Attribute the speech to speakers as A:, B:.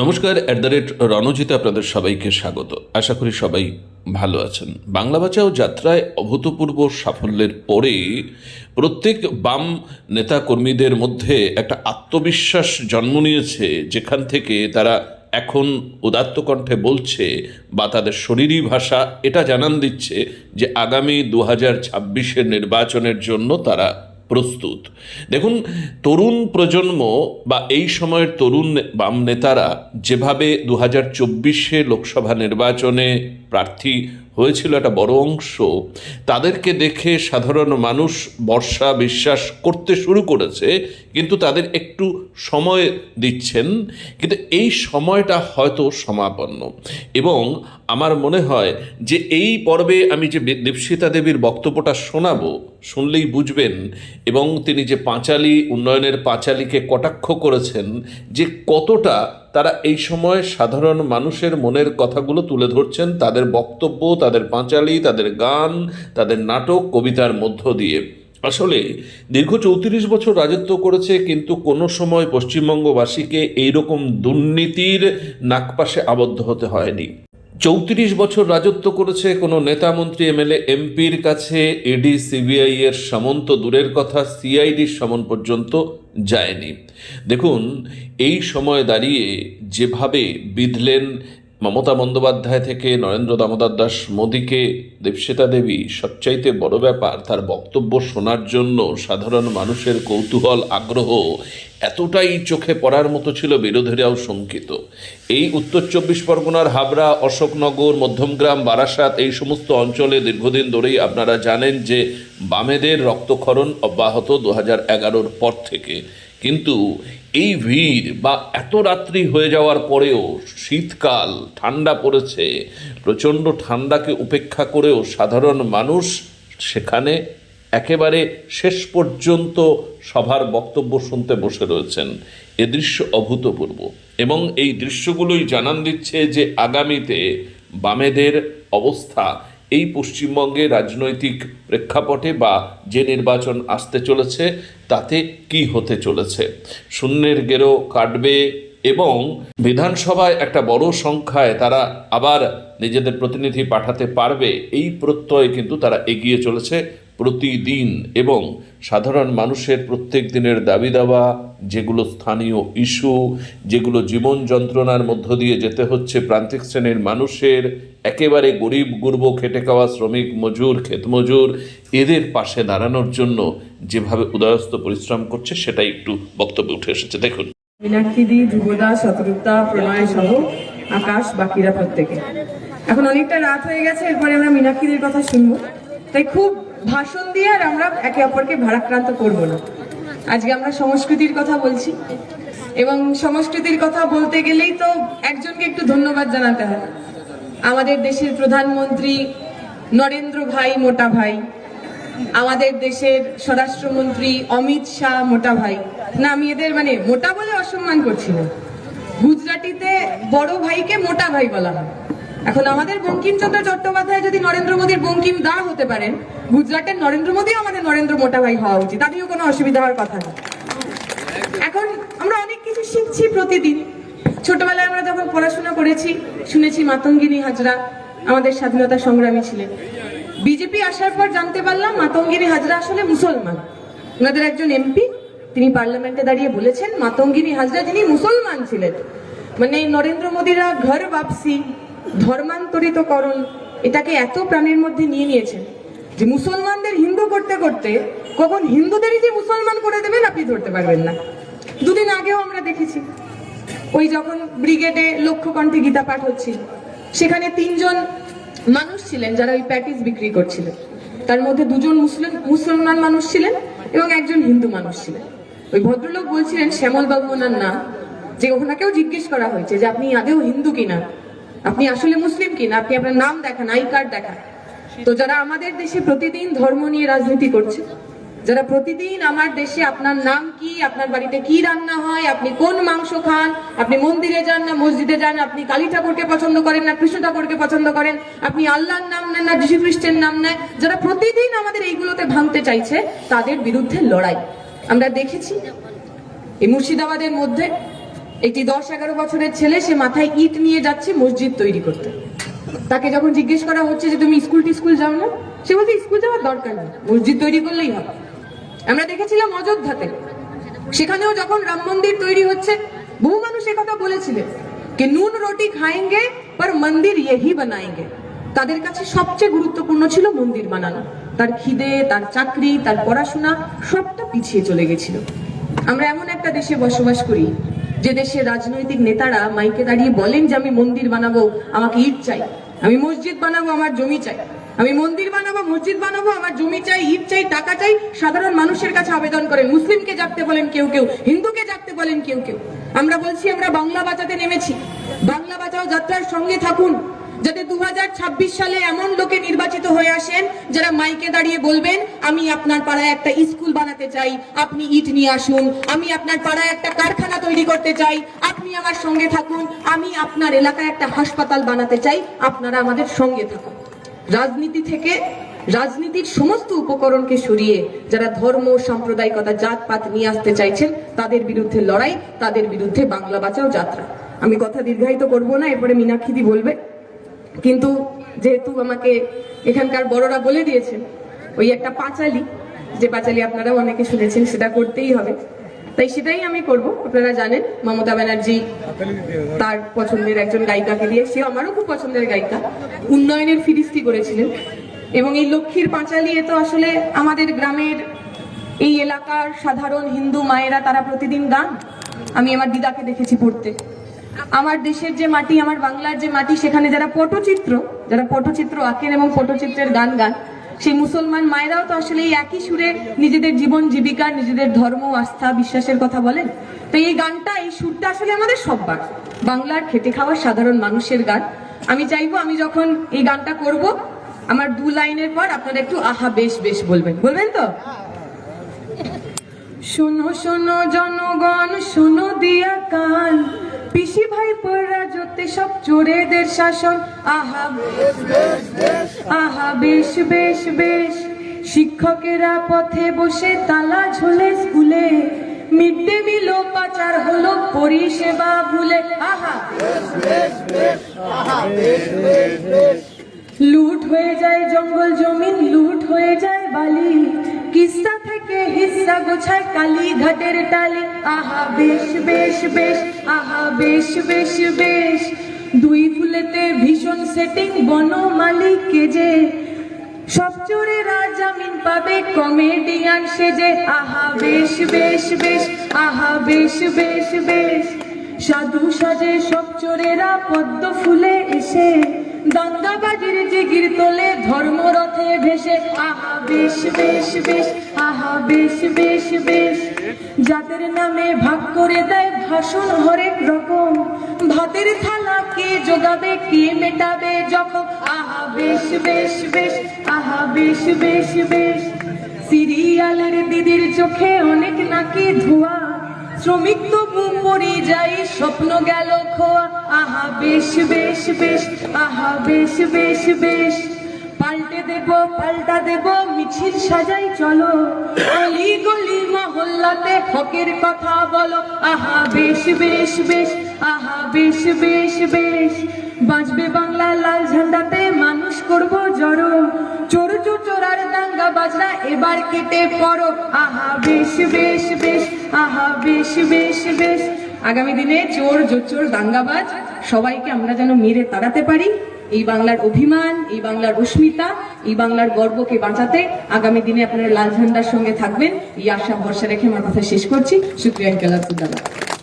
A: নমস্কার at the rate রণজিতে আপনাদের সবাইকে স্বাগত। আশা করি সবাই ভালো আছেন। বাংলা বাঁচাও যাত্রায় অভূতপূর্ব সাফল্যের পরে প্রত্যেক বাম নেতাকর্মীদের মধ্যে একটা আত্মবিশ্বাস জন্ম নিয়েছে, যেখান থেকে তারা এখন উদাত্ত কণ্ঠে বলছে বা তাদের শরীরী ভাষা এটা জানান দিচ্ছে যে আগামী দু হাজার নির্বাচনের জন্য তারা প্রস্তুত। দেখুন, তরুণ প্রজন্ম বা এই সময়ের তরুণ বাম নেতারা যেভাবে দু হাজার চব্বিশে লোকসভা নির্বাচনে প্রার্থী হয়েছিল একটা বড় অংশ, তাদেরকে দেখে সাধারণ মানুষ বর্ষা বিশ্বাস করতে শুরু করেছে, কিন্তু তাদের একটু সময় দিচ্ছেন, কিন্তু এই সময়টা হয়তো সমাপন্ন। এবং আমার মনে হয় যে এই পর্বে আমি যে দীপশিতা দেবীর বক্তব্যটা শোনাবো, শুনলেই বুঝবেন, এবং তিনি যে পাঁচালী, উন্নয়নের পাঁচালীকে কটাক্ষ করেছেন, যে কতটা তারা এই সময় সাধারণ মানুষের মনের কথাগুলো তুলে ধরছেন, তাদের বক্তব্য, তাদের পাঁচালী, তাদের গান, তাদের নাটক, কবিতার মধ্য দিয়ে। আসলে দীর্ঘ চৌত্রিশ বছর রাজত্ব করেছে, কিন্তু কোনো সময় পশ্চিমবঙ্গবাসীকে এইরকম দুর্নীতির নাকপাশে আবদ্ধ হতে হয়নি। চৌত্রিশ বছর রাজত্ব করেছে কোনো নেতা মন্ত্রী, এমএলএ, এমপির কাছে, ইডি, সিবিআই এর সমন্ত দূরের কথা, সিআইডির সমন পর্যন্ত যায়নি। দেখুন এই সময় দাঁড়িয়ে যেভাবে বিধলেন মমতা বন্দ্যোপাধ্যায় থেকে নরেন্দ্র দামোদর দাস মোদীকে দীপশিতা দেবী সবচাইতে বড় ব্যাপার, তার বক্তব্য শোনার জন্য সাধারণ মানুষের কৌতূহল, আগ্রহ এতটাই চোখে পড়ার মতো ছিল বিরোধীরাও শঙ্কিত। এই উত্তর চব্বিশ পরগনার হাবড়া, অশোকনগর, মধ্যমগ্রাম, বারাসাত এই সমস্ত অঞ্চলে দীর্ঘদিন ধরেই আপনারা জানেন যে বামেদের রক্তক্ষরণ অব্যাহত দু হাজার পর থেকে। কিন্তু এই ভিড় বা এত রাত্রি হয়ে যাওয়ার পরেও শীতকাল, ঠান্ডা পড়েছে, প্রচণ্ড ঠান্ডাকে উপেক্ষা করেও সাধারণ মানুষ সেখানে একেবারে শেষ পর্যন্ত সভার বক্তব্য শুনতে বসে রয়েছেন। এ দৃশ্য অভূতপূর্ব এবং এই দৃশ্যগুলোই জানান দিচ্ছে যে আগামীতে বামেদের অবস্থা এই পশ্চিমবঙ্গে রাজনৈতিক প্রেক্ষাপটে বা যে নির্বাচন আসতে চলেছে, তাতে কি হতে চলেছে? শূন্যের গেরো কাটবে এবং বিধানসভায় একটা বড় সংখ্যায় তারা আবার নিজেদের প্রতিনিধি পাঠাতে পারবে, এই প্রত্যয়ে কিন্তু তারা এগিয়ে চলেছে প্রতিদিন এবং সাধারণ মানুষের প্রত্যেক দিনের দাবি দাওয়া, যেগুলো স্থানীয় ইস্যু, যেগুলো জীবন যন্ত্রণার মধ্য দিয়ে যেতে হচ্ছে প্রান্তিক শ্রেণির মানুষের একেবারে গরিব গুরব খেটে খাওয়া শ্রমিক মজুর ক্ষেতমজুর এদের পাশে দাঁড়ানোর জন্য যেভাবে উদয়স্ত পরিশ্রম করছে, সেটাই একটু বক্তব্যে উঠে এসেছে। দেখুন।
B: মীনাক্ষীদি যুবদা শতরূপতা প্রণয় সহ আকাশ বাকিরা প্রত্যেকে। এখন অনেকটা রাত হয়ে গেছে, এরপরে আমরা মীনাক্ষীদের কথা শুনব। তাই খুব ভাষণ দিয়ে আর আমরা একে অপরকে ভারাক্রান্ত করব না। আজকে আমরা সংস্কৃতির কথা বলছি। এবং সংস্কৃতির কথা বলতে গেলেই তো একজনকে একটু ধন্যবাদ জানাতে হয়। আমাদের দেশের প্রধানমন্ত্রী নরেন্দ্র ভাই মোটা ভাই আমাদের দেশের স্বরাষ্ট্রমন্ত্রী অমিত শাহ মোটা ভাই না, আমি এদের মানে মোটা বলে অসম্মান করছি গুজরাটিতে বড় ভাইকে মোটা ভাই বলা হয়। এখন আমাদের বঙ্কিমচন্দ্র চট্টোপাধ্যায় যদি নরেন্দ্র মোদীর বঙ্কিম দা হতে পারেন, গুজরাটের নরেন্দ্র মোদী আমাদের নরেন্দ্র মোটা ভাই হওয়া উচিত। তাতেও কোনো অসুবিধা হওয়ার কথা না। এখন আমরা অনেক কিছু শিখছি প্রতিদিন। ছোটবেলায় আমরা যখন পড়াশোনা করেছি, শুনেছি মাতঙ্গিনী হাজরা আমাদের স্বাধীনতা সংগ্রামী ছিলেন। বিজেপি আসার পর জানতে পারলাম মাতঙ্গিনী হাজরা আসলে মুসলমান। ওনাদের একজন এমপি, তিনি পার্লামেন্টে দাঁড়িয়ে বলেছেন, মাতঙ্গিনী হাজরা যিনি মুসলমান ছিলেন মানে নরেন্দ্র মোদীরা ঘর বাপসি, ধর্মান্তরিতকরণ, এটাকে এত প্রাণের মধ্যে নিয়ে নিয়েছেন যে মুসলমানদের হিন্দু করতে করতে কখন হিন্দুদেরই যে মুসলমান করে দেবেন, আপনি ধরতে পারবেন না। দুদিন আগেও আমরা দেখেছি। ওই যখন ব্রিগেডে লক্ষ্যকণ্ঠে গীতা পাঠ হচ্ছিল, সেখানে তিনজন মানুষ ছিলেন যারা ওই প্যাটিস বিক্রি করছিলেন তার মধ্যে দুজন মুসলিম, মুসলমান মানুষ ছিলেন এবং একজন হিন্দু মানুষ ছিলেন। ওই ভদ্রলোক বলছিলেন শ্যামল বাবু ওনার নাম। যে ওনাকেও জিজ্ঞেস করা হয়েছে যে, আপনি আদেও হিন্দু কিনা? আপনি আসলে মুসলিম কিনা? আপনি আপনার নাম দেখান, আই কার্ড দেখান। তো যারা আমাদের দেশে প্রতিদিন ধর্ম নিয়ে রাজনীতি করছে যারা প্রতিদিন আমার দেশে আপনার নাম কি, আপনার বাড়িতে কি রান্না হয়, আপনি কোন মাংস খান, আপনি মন্দিরে যান না মসজিদে যান, আপনি কালী ঠাকুরকে পছন্দ করেন না কৃষ্ণ ঠাকুরকে পছন্দ করেন, আপনি আল্লাহর নাম নেন না যীশু খ্রিস্টের নাম নেন, যারা প্রতিদিন আমাদের এইগুলোতে ভাঙতে চাইছে, তাদের বিরুদ্ধে লড়াই। আমরা দেখেছি, এই মুর্শিদাবাদের মধ্যে একটি দশ এগারো বছরের ছেলে, সে মাথায় ইট নিয়ে যাচ্ছে মসজিদ তৈরি করতে। তাকে যখন জিজ্ঞেস করা হচ্ছে যে, তুমি স্কুল টিস্কুল যাও না? সে বলছে, স্কুল যাওয়ার দরকার নেই, মসজিদ তৈরি করলেই হবে। আমরা দেখেছিলাম অযোধ্যাতে। সেখানেও যখন রাম মন্দির তৈরি হচ্ছে, বহু মানুষ একথা বলেছিলেন যে নুন রুটি খায়েঙ্গে, পর মন্দির ইহি বানায়েঙ্গে। তাদের কাছে সবচেয়ে গুরুত্বপূর্ণ ছিল মন্দির বানানো। তার খিদে, তার চাকরি, তার পড়াশোনা, সবটা পিছিয়ে চলে গেছিল। আমরা এমন একটা দেশে বসবাস করি, যে দেশে রাজনৈতিক নেতারা মাইকে দাঁড়িয়ে বলেন যে আমি মন্দির বানাবো, আমাকে ইট চাই। আমি মসজিদ বানাবো, আমার জমি চাই। আমি মন্দির বানাবো, মসজিদ বানাবো, আমার জমি চাই, ইট চাই, টাকা চাই, সাধারণ মানুষের কাছে আবেদন করেন। মুসলিমকে জাগতে বলেন কেউ কেউ, হিন্দুকে জাগতে বলেন কেউ কেউ। আমরা বলছি আমরা বাংলা বাঁচাতে নেমেছি। বাংলা বাঁচাও যাত্রার সঙ্গে থাকুন। যাতে দু হাজার ছাব্বিশ সালে এমন লোকে নির্বাচিত হয়ে আসেন, যারা মাইকে দাঁড়িয়ে বলবেন, আমি আপনার পাড়ায় একটা স্কুল বানাতে চাই, আপনি ইট নিয়ে আসুন, আমি আপনার পাড়ায় একটা কারখানা তৈরি করতে চাই, আপনি আমার সঙ্গে থাকুন, আমি আপনার এলাকায় একটা হাসপাতাল বানাতে চাই, আপনারা আমাদের সঙ্গে থাকুন। রাজনীতি থেকে রাজনীতির সমস্ত উপকরণকে সরিয়ে যারা ধর্ম, সাম্প্রদায়িকতা, জাতপাত নিয়ে আসতে চাইছেন, তাদের বিরুদ্ধে লড়াই, তাদের বিরুদ্ধে বাংলা বাঁচাও যাত্রা। আমি কথা দীর্ঘায়িত করব না, এরপরে মীনাক্ষীদি বলবে। কিন্তু যেহেতু আমাকে এখানকার বড়রা বলে দিয়েছেন, ওই একটা পাঁচালি, যে পাঁচালি আপনারা অনেকে শুনেছেন, সেটা করতেই হবে। তাই সেটাই আমি করব, আপনারা জানেন, মমতা ব্যানার্জি তার পছন্দের একজন গায়িকাকে দিয়ে সে আমারও খুব পছন্দের গায়িকা, উন্নয়নের ফিরিস্তি করেছিলেন। এবং এই লক্ষ্মীর পাঁচালি এ তো আসলে আমাদের গ্রামের এই এলাকার সাধারণ হিন্দু মায়েরা তারা প্রতিদিন গান। আমি আমার দিদাকে দেখেছি পড়তে। আমার দেশের যে মাটি, আমার বাংলার যে মাটি, সেখানে যারা পটচিত্র যারা পটচিত্র আঁকেন এবং পটচিত্রের গান গান সেই মুসলমান মায়েরাও তো আসলে এই একই সুরে নিজেদের জীবন, জীবিকা, নিজেদের ধর্ম, আস্থা, বিশ্বাসের কথা বলেন। তো এই গানটা, এই সুরটা আসলে আমাদের সব্বার। বাংলার খেটে খাওয়া সাধারণ মানুষের গান। আমি চাইব আমি যখন এই গানটা করব, আমার দু লাইনের পর আপনারা একটু আহা, বেশ বেশ বলবেন। বলবেন তো? শোনো শোনো জনগণ, শোনো দিয়া কান সব চোরেদের শাসন। আহা আহা, বেশ বেশ বেশ। শিক্ষকেরা পথে বসে তালা ঝোলে স্কুলে। মিড ডে মিল পাচার হলো পরিষেবা ভুলে। আহা, লুট হয়ে যায় জঙ্গল জমিন, লুট হয়ে যায় বালি। কিস্সা থেকে হিস্সা গোছায় কালী ঘাটের টালি। আহা, বেশ বেশ বেশ, আহা, বেশ বেশ বেশ। দুই ফুলেতে ভীষণ সেটিং বন বনমালী কেজে সব চোরেরা জামিন পাবে কমেডিয়ান সেজে। আহা, বেশ বেশ বেশ, আহা, বেশ বেশ বেশ। সাধু সাজে সব চোরেরা পদ্ম ফুলে এসে। দাঙ্গাবাজির জিগির তোলে ভেসে আহা বেশ বেশ বেশ আহা বেশ বেশ। বেশ যাদের নামে ভাগ করে দেয় ভাষণ হরেক রকম। ভাতের থালা কে যোগাবে কে মেটাবে যখন? আহা বেশ বেশ বেশ আহা বেশ বেশ। বেশ সিরিয়ালের দিদির চোখে অনেক নাকি ধোয়া। শ্রমিক তবু যাই স্বপ্ন গেল খোয়া। আহা বেশ বেশ বেশ আহা বেশ বেশ বেশ। দেব, পাল্টা দেব, মিছিল সাজাই চলো। অলি গলি মহল্লাতে হকের কথা বলো। আহা, বেশ বেশ বেশ, আহা, বেশ বেশ বেশ। বাঁচবে বাংলা লাল ঝান্ডাতে মানুষ করব জড়ো। চোর চোর চোরার দাঙ্গা বাজরা এবার কেটে পড়ো। আহা, বেশ বেশ বেশ, আহা, বেশ বেশ বেশ। আগামী দিনে চোর জোচোর দাঙ্গাবাজ সবাইকে আমরা যেন মেরে তাড়াতে পারি। এই বাংলার অভিমান, এই বাংলার অস্মিতা, এই বাংলার গর্বকে বাঁচাতে আগামী দিনে আপনারা লাল ঝান্ডার সঙ্গে থাকবেন। এই আশা, ভরসা রেখে আমার কথা শেষ করছি। শুক্রিয়া